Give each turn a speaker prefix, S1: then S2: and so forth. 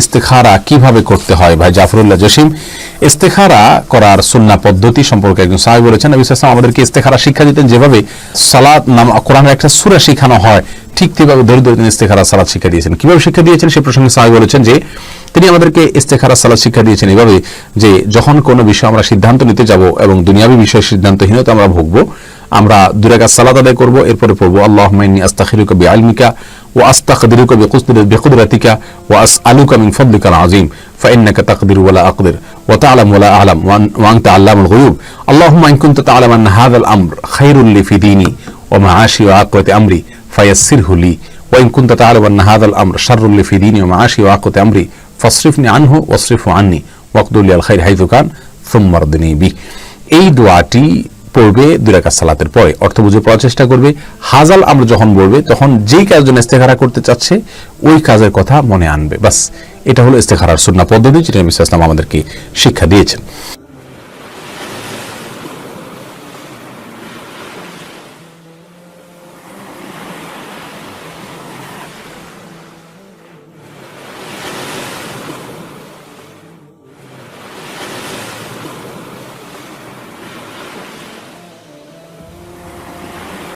S1: ইস্তেখারা কীভাবে করতে হয়? ভাই জাফরুল্লাহ জসিম, ইস্তেখারা করার সুন্না পদ্ধতি সম্পর্কে একজন সাহেব বলেছেন, নবী আমাদেরকে ইস্তেখারা শিক্ষা দিতেন যেভাবে সালাত নাম, কোরআনের একটা সূরা শেখানো হয়, ঠিক তেভাবে ধরে ধরে তিনি ইস্তেখারা সালাত শিক্ষা দিয়েছেন। কীভাবে শিক্ষা দিয়েছেন? সে প্রসঙ্গে সাহেব বলেছেন যে, তিনি আমাদেরকে ইস্তেখারা সালাত শিক্ষা দিয়েছেন এভাবে যে, যখন কোনো বিষয় আমরা সিদ্ধান্ত নিতে যাব এবং দুনিয়াবী বিষয়ে সিদ্ধান্তহীনতা আমরা ভুগবো আমরা দুরাকা সালাত আদায় করবো এরপরে পড়বো আল্লাহ মাইনি আস্তাখিরুকা বি আলমিকা ও আস্তাকদিরুকা বিকুদরাতিকা ও আস আলুকা মিন ফদলিকা আজিম فإنك تقدر ولا أقدر وتعلم ولا أعلم وأن- وأنت علام الغيوب اللهم إن كنت تعلم أن هذا الأمر خير لي في ديني ومعاشي وعاقبة أمري فيسره لي وإن كنت تعلم أن هذا الأمر شر لي في ديني ومعاشي وعاقبة أمري فاصرفني عنه واصرفه عني واقدر لي الخير حيث كان ثم ارضني به এই দোয়াটি পড়বে, দুই রাকাত সালাতের পরে অর্থ বুঝে পড়ার চেষ্টা করবে। হাজাল আমরা যখন বলবে, তখন যেই কাজ জন্য ইস্তেখারা করতে চাচ্ছে, ওই কাজের কথা মনে আনবে। বাস, এটা হলো ইস্তেখারার সুন্না পদ্ধতি, যেটা নবী ইসলাম আমাদেরকে শিক্ষা দিয়েছেন।